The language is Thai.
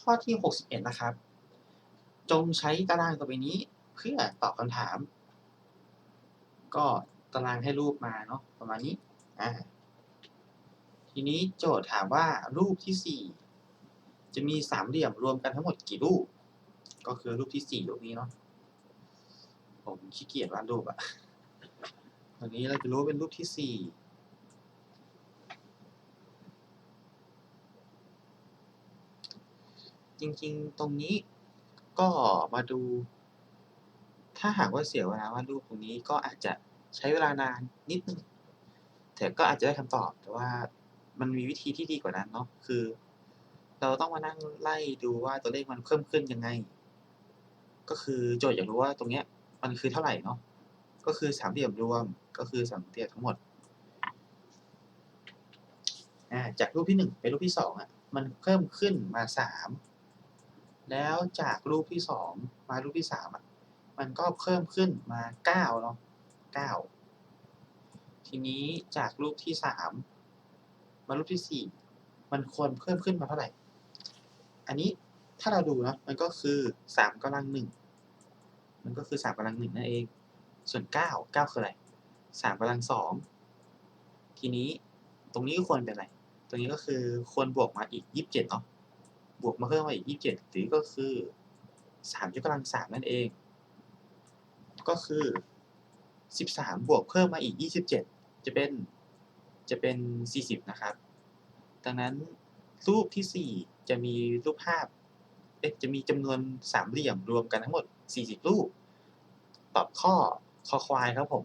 ข้อที่ 61 นะครับ จงใช้ตารางต่อไปนี้เพื่อตอบคำถาม ก็ตารางให้รูปมาเนาะประมาณนี้อ่าทีนี้โจทย์ถามว่ารูปที่ 4 จะมีสามเหลี่ยมรวมกันทั้งหมดกี่รูป ก็คือรูปที่ 4 รูปนี้เนาะผมขี้เกียจวาดรูปอะตอนนี้เราจะรู้เป็นรูปที่ 4 จริง ๆ ตรงนี้ก็มาดู ถ้าหากว่าเสียเวลาวาดรูปตรงนี้ก็อาจจะใช้เวลานานนิดนึงแต่ก็อาจจะได้คำตอบแต่ว่ามันมีวิธีที่ดีกว่านั้นเนาะคือ เราต้องมานั่งไล่ดูว่าตัวเลขมันเพิ่มขึ้นยังไง ก็คือโจทย์อยากรู้ว่าตรงเนี้ยมันคือเท่าไหร่เนาะก็คือสามเหลี่ยมรวมก็คือสามเหลี่ยมทั้งหมดจากรูปที่หนึ่งไปรูปที่สองอะมันเพิ่มขึ้นมาสาม แล้วจากรูปที่สองมารูปที่สามอะมันก็เพิ่มขึ้นมาเก้าเนาะเก้าทีนี้จากรูปที่สามมารูปที่สี่มันควรเพิ่มขึ้นมาเท่าไหร่ อันนี้ถ้าเราดูนะมันก็คือสามกำลังหนึ่งมันก็คือสามกำลังหนึ่งนั่นเอง ส่วนเก้าเก้าคืออะไรสามกำลังสองทีนี้ตรงนี้ก็ควรเป็นอะไร ตรงนี้ก็คือควรบวกมาอีกยี่สิบเจ็ดเนาะ บวกมาเพิ่มมาอีกยี่สิบเจ็ดหรือก็คือสามยกกำลังสามนั่นเอง ก็คือสิบวกเพิ่มมาอีกยี่สิบเจ็ดจะเป็น จะเป็นสี่สิบนะครับ ดังนั้นรูปที่สี่จะมีรูปภาพเอ๊ะจะมีจำนวนสามเหลี่ยมรวมกันทั้งหมดสี่สิบรูป ตอบข้อคอควายครับผม